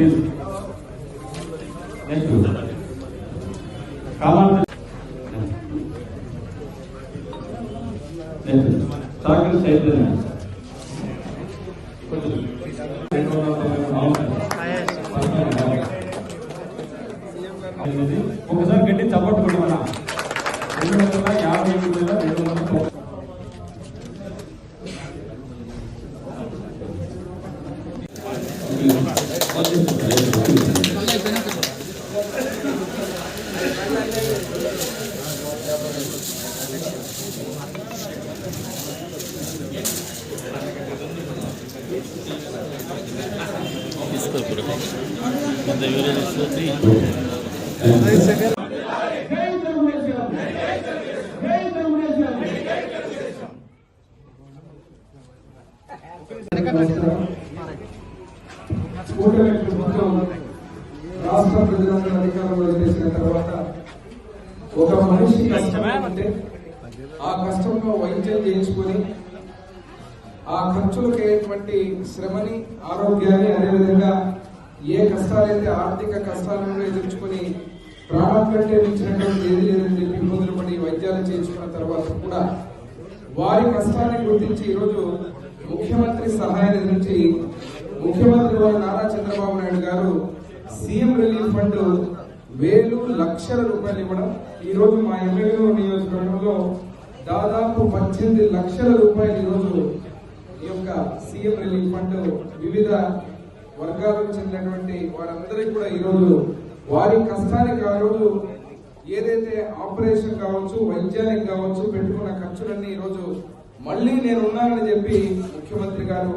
Please. Thank you. Come on. Thank you. Talk to the state then. ఒకసారి గట్టి చప్పట్టు కొట్టమన్నా రెండు వందల యాభై ఎనిమిది వేల రెండు వందల తొంభై Gracias. కూటమి ప్రభుత్వం రాష్ట్ర ప్రజలందరూ అధికారంలో చేసిన తర్వాత ఒక మనిషి కష్టం అంటే ఆ కష్టంలో వైద్యం చేయించుకొని ఆ ఖర్చులకు అయ్యేటువంటి శ్రమని ఆరోగ్యాన్ని అదేవిధంగా ఏ కష్టాలైతే ఆర్థిక కష్టాలను ఎదుర్చుకొని ప్రాణం కంటే మించినటువంటి ఏది లేదని చెప్పి ఇబ్బందులు పడి వైద్యాలు చేయించుకున్న తర్వాత కూడా వారి కష్టాన్ని గుర్తించి ఈరోజు ముఖ్యమంత్రి సహాయ నిధి నుంచి ముఖ్యమంత్రి వారు నారా చంద్రబాబు నాయుడు గారు సీఎం రిలీఫ్ ఫండ్ వేలు లక్షల రూపాయలు ఇవ్వడం ఈ రోజు మా ఎమ్మెల్యే నియోజకవర్గంలో దాదాపు పద్దెనిమిది లక్షల రూపాయలు ఈ రోజు ఈ యొక్క సీఎం రిలీఫ్ ఫండ్ వివిధ వర్గాలకు చెందినటువంటి వారందరికీ కూడా ఈ రోజు వారి కష్టానికి ఆ రోజు ఏదైతే ఆపరేషన్ కావచ్చు వైద్యానికి కావచ్చు పెట్టుకున్న ఖర్చులన్నీ ఈరోజు మళ్ళీ నేను ఉన్నానని చెప్పి ముఖ్యమంత్రి గారు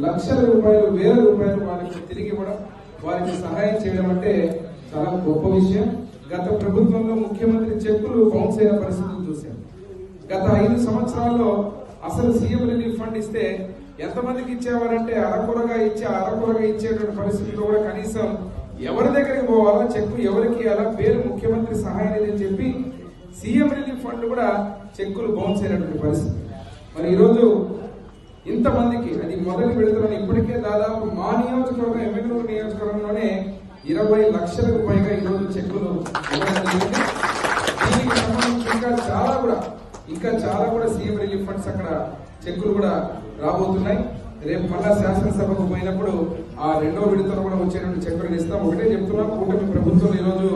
లక్షల రూపాయలు వేల రూపాయలు వారికి తిరిగి ఇవ్వడం వారికి సహాయం చేయడం అంటే చాలా గొప్ప విషయం. గత ప్రభుత్వంలో ముఖ్యమంత్రి చెక్కులు బౌన్స్ అయిన పరిస్థితులు చూశాం. గత ఐదు సంవత్సరాల్లో అసలు సీఎం రిలీఫ్ ఫండ్ ఇస్తే ఎంతమందికి ఇచ్చేవారంటే అరకొరగా ఇచ్చే అరకొరగా ఇచ్చేటువంటి పరిస్థితుల్లో కూడా కనీసం ఎవరి దగ్గరికి పోవాలా చెక్కు ఎవరికి అలా పేరు ముఖ్యమంత్రి సహాయం లేదని చెప్పి సీఎం రిలీఫ్ ఫండ్ కూడా చెక్కులు బౌన్స్ అయినటువంటి పరిస్థితి. మరి ఈరోజు ఇంతమందికి అది మొదటి విడతలను ఇప్పటికే దాదాపు మా నియోజకవర్గం ఎమ్మెల్యే నియోజకవర్గంలోనే ఇరవై లక్షలకు పైగా ఈరోజు చెక్కులు జరిగింది. దీనికి సంబంధించి ఇంకా చాలా కూడా ఇంకా చాలా కూడా సీఎం రిలీఫ్ ఫండ్స్ అక్కడ చెక్కులు కూడా రాబోతున్నాయి. రేపు మళ్ళా శాసనసభకు పోయినప్పుడు ఆ రెండో విడతలో కూడా వచ్చేటువంటి చెక్కులు ఇస్తాం ఒకటే చెప్తున్నాం కూటమి ప్రభుత్వం ఈరోజు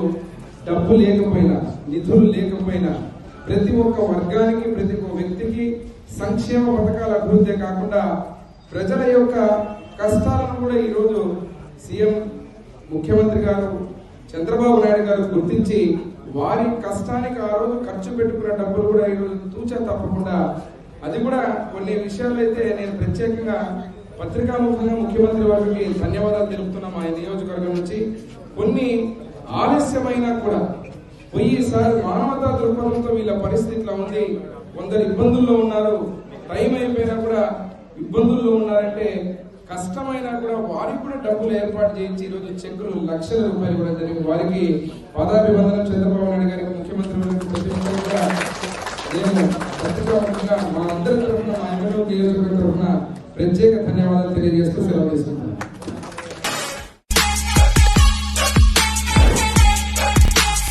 డబ్బు లేకపోయినా నిధులు లేకపోయినా ప్రతి ఒక్క వర్గానికి ప్రతి ఒక్క వ్యక్తికి సంక్షేమ పథకాల అభివృద్ధి కాకుండా ప్రజల యొక్క కష్టాలను కూడా ఈరోజు సీఎం ముఖ్యమంత్రి గారు చంద్రబాబు నాయుడు గారు గుర్తించి వారి కష్టానికి ఆ రోజు ఖర్చు పెట్టుకున్న డబ్బులు కూడా ఈరోజు తూచా తప్పకుండా అది కూడా కొన్ని విషయాలు అయితే నేను ప్రత్యేకంగా పత్రికాముఖంగా ముఖ్యమంత్రి వారికి ధన్యవాదాలు తెలుపుతున్నాం మా నియోజకవర్గం నుంచి కొన్ని ఆలస్యమైనా కూడా పోయిసారి మానవతా దృక్పథంతో వీళ్ళ పరిస్థితిలో ఉంది. కొందరు ఇబ్బందుల్లో ఉన్నారు టైం అయిపోయినా కూడా ఇబ్బందుల్లో ఉన్నారంటే కష్టమైనా కూడా వారికి కూడా డబ్బులు ఏర్పాటు చేయించి ఈరోజు చెక్కులు లక్షల రూపాయలు కూడా జరిగింది. వారికి పదాభివందనం చంద్రబాబు నాయుడు గారికి ముఖ్యమంత్రి గారికి ప్రతి కూడా మా అందరి తరఫున మా ఎమ్మెల్యే నియోజకవర్గం తరఫున ప్రత్యేక ధన్యవాదాలు తెలియజేస్తూ సెలవు తీసుకుంటాను